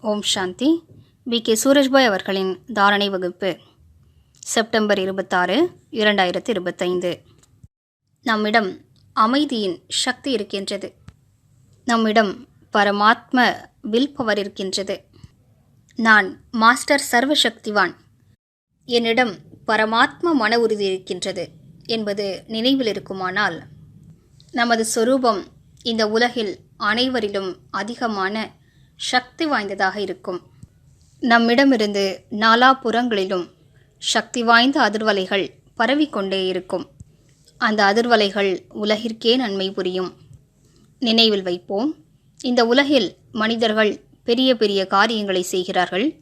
ஓம் சாந்தி. V K. Surajbhai அவர்களின் தாரணை வகுப்பு செப்டம்பர் இருபத்தாறு இரண்டாயிரத்தி இருபத்தைந்து நம்மிடம் அமைதியின் சக்தி இருக்கின்றது. நம்மிடம் பரமாத்ம வில் பவர் இருக்கின்றது. நான் மாஸ்டர் சர்வசக்திவான். என்னிடம் பரமாத்ம மன உறுதி இருக்கின்றது என்பது நினைவில் இருக்குமானால் நமது சொரூபம் இந்த உலகில் அனைவரிலும் அதிகமான சக்தி வாய்ந்ததாக இருக்கும். நம்மிடமிருந்து நாலாபுறங்களிலும் சக்தி வாய்ந்த அதிர்வலைகள் பரவிக்கொண்டே இருக்கும். அந்த அதிர்வலைகள் உலகிற்கே நன்மை புரியும். நினைவில் வைப்போம். இந்த உலகில் மனிதர்கள் பெரிய பெரிய காரியங்களை செய்கிறார்கள்.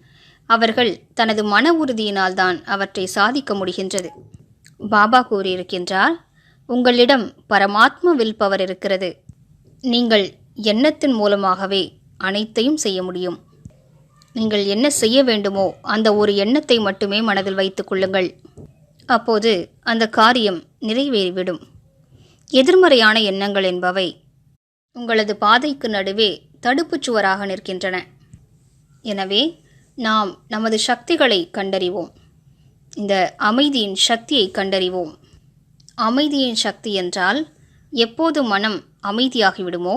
அவர்கள் தனது மன உறுதியினால்தான் அவற்றை சாதிக்க முடிகின்றது. பாபா கூறியிருக்கின்றார் உங்களிடம் பரமாத்ம வில் பவர் இருக்கிறது. நீங்கள் எண்ணத்தின் மூலமாகவே அனைத்தையும் செய்ய முடியும். நீங்கள் என்ன செய்ய வேண்டுமோ அந்த ஒரு எண்ணத்தை மட்டுமே மனதில் வைத்துக் கொள்ளுங்கள். அப்போது அந்த காரியம் நிறைவேறிவிடும். எதிர்மறையான எண்ணங்கள் என்பவை உங்களது பாதைக்கு நடுவே தடுப்புச் சுவராக நிற்கின்றன. எனவே நாம் நமது சக்திகளை கண்டறிவோம். இந்த அமைதியின் சக்தியை கண்டறிவோம். அமைதியின் சக்தி என்றால் எப்போது மனம் அமைதியாகிவிடுமோ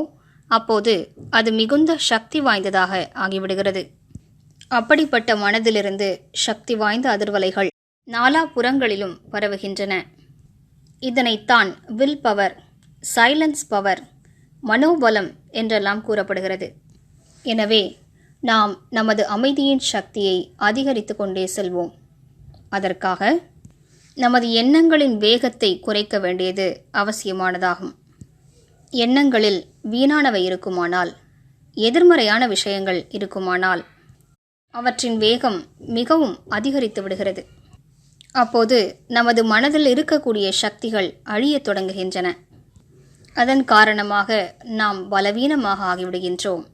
அப்போது அது மிகுந்த சக்தி வாய்ந்ததாக ஆகிவிடுகிறது. அப்படிப்பட்ட மனதிலிருந்து சக்தி வாய்ந்த அதிர்வலைகள் நாலா புறங்களிலும் பரவுகின்றன. இதனைத்தான் வில் பவர் சைலன்ஸ் பவர் மனோபலம் என்றெல்லாம் கூறப்படுகிறது. எனவே நாம் நமது அமைதியின் சக்தியை அதிகரித்து கொண்டே செல்வோம். அதற்காக நமது எண்ணங்களின் வேகத்தை குறைக்க வேண்டியது அவசியமானதாகும். எண்ணங்களில் வீணானவை இருக்குமானால் எதிர்மறையான விஷயங்கள் இருக்குமானால் அவற்றின் வேகம் மிகவும் அதிகரித்து விடுகிறது. அப்போது நமது மனதில் இருக்கக்கூடிய சக்திகள் அழியத் தொடங்குகின்றன. அதன் காரணமாக நாம் பலவீனமாக ஆகிவிடுகின்றோம்.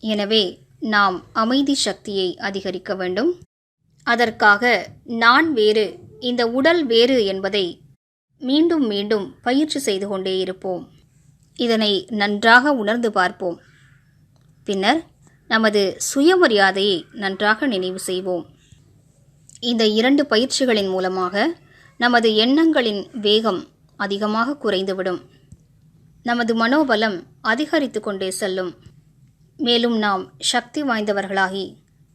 எனவே நாம் அமைதி சக்தியை அதிகரிக்க வேண்டும். அதற்காக நான் வேறு இந்த உடல் வேறு என்பதை மீண்டும் மீண்டும் பயிற்சி செய்து கொண்டே இருப்போம். இதனை நன்றாக உணர்ந்து பார்ப்போம். பின்னர் நமது சுயமரியாதையை நன்றாக நினைவு செய்வோம். இந்த இரண்டு பயிற்சிகளின் மூலமாக நமது எண்ணங்களின் வேகம் அதிகமாக குறைந்துவிடும். நமது மனோபலம் அதிகரித்து கொண்டே செல்லும். மேலும் நாம் சக்தி வாய்ந்தவர்களாகி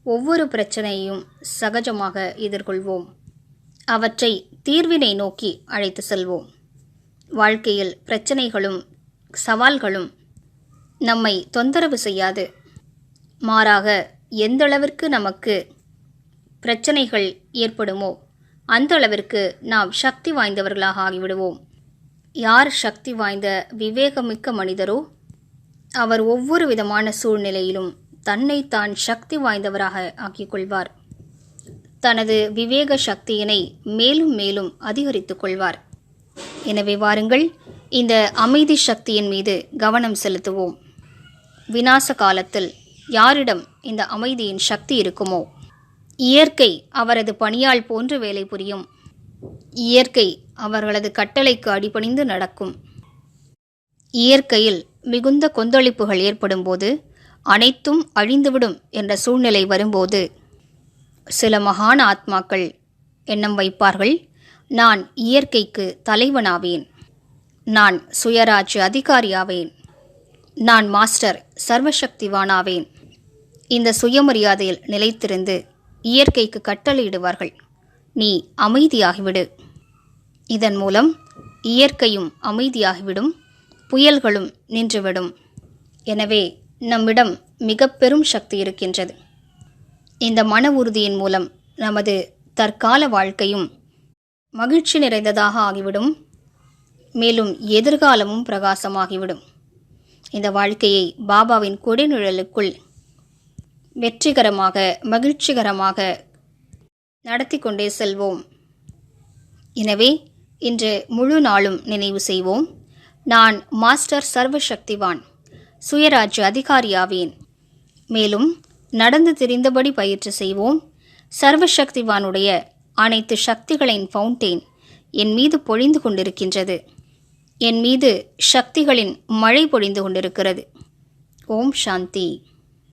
ஒவ்வொரு பிரச்சனையையும் சகஜமாக எதிர்கொள்வோம். அவற்றை தீர்வினை நோக்கி அழைத்து செல்வோம். வாழ்க்கையில் பிரச்சனைகளும் சவால்களும் நம்மை தொந்தரவு செய்யாது. மாறாக எந்தளவிற்கு நமக்கு பிரச்சனைகள் ஏற்படுமோ அந்த அளவிற்கு நாம் சக்தி வாய்ந்தவர்களாக ஆகிவிடுவோம். யார் சக்தி வாய்ந்த விவேகமிக்க மனிதரோ அவர் ஒவ்வொரு விதமான சூழ்நிலையிலும் தன்னை தான் சக்தி வாய்ந்தவராக ஆக்கிக் கொள்வார் தனது விவேக சக்தியினை மேலும் மேலும் அதிகரித்துக் கொள்வார். எனவே வாருங்கள் இந்த அமைதி சக்தியின் மீது கவனம் செலுத்துவோம். விநாச காலத்தில் யாரிடம் இந்த அமைதியின் சக்தி இருக்குமோ? இயற்கை அவரது பணியாள் போன்று வேலை புரியும். இயற்கை அவர்களது கட்டளைக்கு அடிபணிந்து நடக்கும். இயற்கையில் மிகுந்த கொந்தளிப்புகள் ஏற்படும்போது அனைத்தும் அழிந்துவிடும் என்ற சூழ்நிலை வரும்போது சில மகான் ஆத்மாக்கள் எண்ணம் வைப்பார்கள் நான் இயற்கைக்கு தலைவனாவேன். நான் சுயராஜ் அதிகாரியாவேன். நான் மாஸ்டர் சர்வசக்திவானாவேன். இந்த சுயமரியாதையில் நிலைத்திருந்து இயற்கைக்கு கட்டளையிடுவார்கள். நீ அமைதியாகிவிடு. இதன் மூலம் இயற்கையும் அமைதியாகிவிடும் புயல்களும் நின்றுவிடும். எனவே நம்மிடம் மிக பெரும் சக்தி இருக்கின்றது. இந்த மன உறுதியின் மூலம் நமது தற்கால வாழ்க்கையும் மகிழ்ச்சி நிறைந்ததாக ஆகிவிடும். மேலும் எதிர்காலமும் பிரகாசமாகிவிடும். இந்த வாழ்க்கையை பாபாவின் கொடிநிழலுக்குள் வெற்றிகரமாக மகிழ்ச்சிகரமாக நடத்தி கொண்டே செல்வோம். எனவே இன்று முழு நாளும் நினைவு செய்வோம். நான் மாஸ்டர் சர்வசக்திவான் சுயராஜ் அதிகாரியாவேன். மேலும் நடந்து தெரிந்தபடி பயிற்சி செய்வோம். சர்வசக்திவானுடைய அனைத்து சக்திகளின் ஃபவுண்டெயின் என் மீது பொழிந்து கொண்டிருக்கின்றது. என் மீது சக்திகளின் மழை பொழிந்து கொண்டிருக்கிறது. ஓம் சாந்தி.